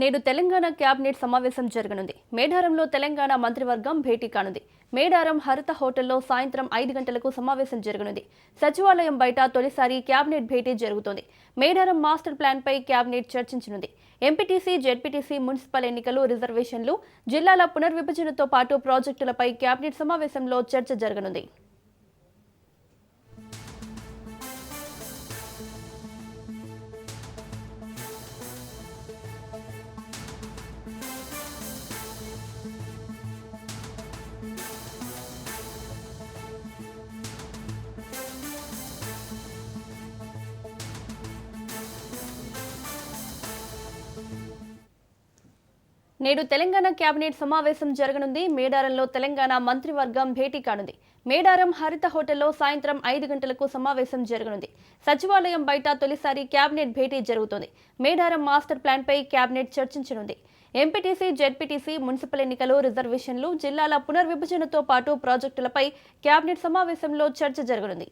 నేడు తెలంగాణ కేబినెట్ సమావేశం జరగనుంది. మేడారంలో తెలంగాణ మంత్రివర్గం భేటీ కానుంది. మేడారం హరిత హోటల్లో సాయంత్రం ఐదు గంటలకు సమావేశం జరగనుంది. సచివాలయం బయట తొలిసారి కేబినెట్ భేటీ జరుగుతోంది. మేడారం మాస్టర్ ప్లాన్పై కేబినెట్ చర్చించనుంది. ఎంపీటీసీ జెడ్పీటీసీ మున్సిపల్ ఎన్నికలు రిజర్వేషన్లు జిల్లాల పునర్విభజనతో పాటు ప్రాజెక్టులపై కేబినెట్ సమావేశంలో చర్చ జరగనుంది. నేడు తెలంగాణ కేబినెట్ సమావేశం జరగనుంది. మేడారంలో తెలంగాణ మంత్రివర్గం భేటీ కానుంది. మేడారం హరిత హోటల్లో సాయంత్రం ఐదు గంటలకు సమావేశం జరగనుంది. సచివాలయం బయట తొలిసారి కేబినెట్ భేటీ జరుగుతోంది. మేడారం మాస్టర్ ప్లాన్పై కేబినెట్ చర్చించనుంది. ఎంపీటీసీ జెడ్పీటీసీ మున్సిపల్ ఎన్నికలు రిజర్వేషన్లు జిల్లాల పునర్విభజనతో పాటు ప్రాజెక్టులపై కేబినెట్ సమావేశంలో చర్చ జరగనుంది.